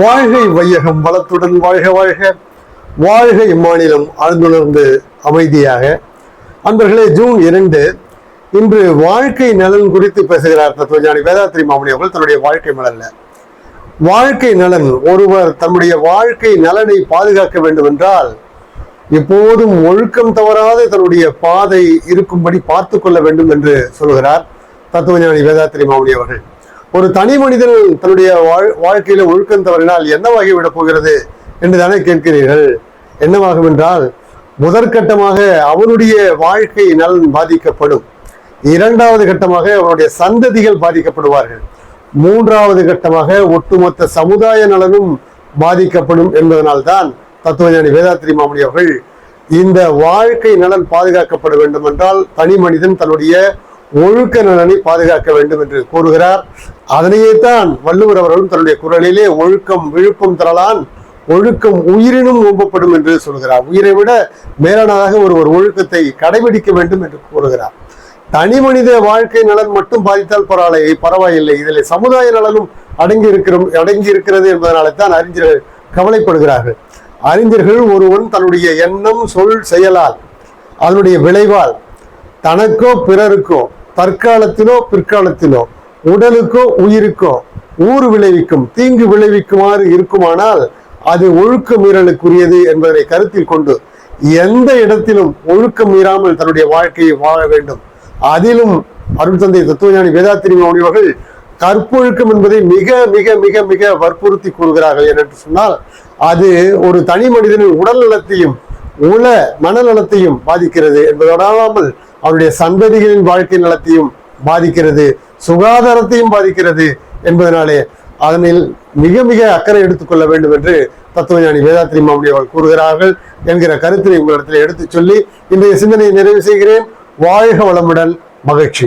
வாழ்கை வையகம் வளத்துடன் வாழ்க வாழ்க. வாழ்கை மாநிலம் ஆழ்ந்துணர்ந்து அமைதியாக. அன்பர்களே ஜூன் இரண்டு இன்று வாழ்க்கை நலன் குறித்து பேசுகிறார் தத்துவஞானி வேதாத்ரி மாமணி அவர்கள் தன்னுடைய வாழ்க்கை மலர்ல வாழ்க்கை நலன் ஒருவர் தன்னுடைய வாழ்க்கை நலனை பாதுகாக்க வேண்டும் என்றால் எப்போதும் ஒழுக்கம் தவறாத தன்னுடைய பாதை இருக்கும்படி பார்த்து கொள்ள வேண்டும் என்று சொல்கிறார் தத்துவஞானி வேதாத்திரி மாமணி அவர்கள். ஒரு தனி மனிதன் தன்னுடைய வாழ் வாழ்க்கையில ஒழுக்கம் தவறினால் என்னவாகி விடப் போகிறது என்று தானே கேட்கிறீர்கள்? என்னவாகும் என்றால் முதற்கட்டமாக அவனுடைய வாழ்க்கை நலன் பாதிக்கப்படும். இரண்டாவது கட்டமாக அவனுடைய சந்ததிகள் பாதிக்கப்படுவார்கள். மூன்றாவது கட்டமாக ஒட்டுமொத்த சமுதாய நலனும் பாதிக்கப்படும் என்பதனால்தான் தத்துவஞானி வேதாத்திரி மாமணி அவர்கள் இந்த வாழ்க்கை நலன் பாதுகாக்கப்பட வேண்டும் என்றால் தனி மனிதன் தன்னுடைய ஒழுக்க நலனை பாதுகாக்க வேண்டும் என்று கூறுகிறார். அதனையே தான் வள்ளுவர் அவர்களும் தன்னுடைய குரலிலே ஒழுக்கம் விழுப்பம் தரலான் ஒழுக்கம் உயிரினும் ஓம்பப்படும் என்று சொல்கிறார். உயிரை விட மேலானதாக ஒருவர் ஒழுக்கத்தை கடைபிடிக்க வேண்டும் என்று கூறுகிறார். தனி மனித வாழ்க்கை நலன் மட்டும் பாதித்தால் பரவாயில்லை பரவாயில்லை. இதில் சமுதாய நலனும் அடங்கி இருக்கிறோம் அடங்கி இருக்கிறது என்பதனால தான் அறிஞர்கள் கவலைப்படுகிறார்கள். அறிஞர்கள் ஒருவன் தன்னுடைய எண்ணம் சொல் செயலால் அதனுடைய விளைவால் தனக்கோ பிறருக்கோ தற்காலத்திலோ பிற்காலத்திலோ உடலுக்கோ உயிருக்கோ ஊறு விளைவிக்கும் தீங்கு விளைவிக்குமாறு இருக்குமானால் அது ஒழுக்க மீறலுக்குரியது என்பதை கருத்தில் கொண்டு எந்த இடத்திலும் ஒழுக்கம் மீறாமல் தன்னுடைய வாழ்க்கையை வாழ வேண்டும். அதிலும் அருள் தந்தை தத்துவஞானி வேதாத்திரி மௌனியவர்கள் கற்பொழுக்கம் என்பதை மிக மிக மிக மிக வற்புறுத்தி கூறுகிறார்கள் என்று சொன்னால் அது ஒரு தனி மனிதனின் உடல் நலத்தையும் உள மனநலத்தையும் பாதிக்கிறது என்பதோடாமல் அவருடைய சந்ததிகளின் வாழ்க்கை நலத்தையும் பாதிக்கிறது சுகாதாரத்தையும் பாதிக்கிறது என்பதனாலே அதனில் மிக மிக அக்கறை எடுத்துக்கொள்ள வேண்டும் என்று தத்துவஞானி வேதாத்திரி மாமணி அவர்கள் கூறுகிறார்கள் என்கிற கருத்தினை உங்களிடத்தில் எடுத்துச் சொல்லி இன்றைய சிந்தனையை நிறைவு செய்கிறேன். வாழ்க வளமுடன் மகிழ்ச்சி.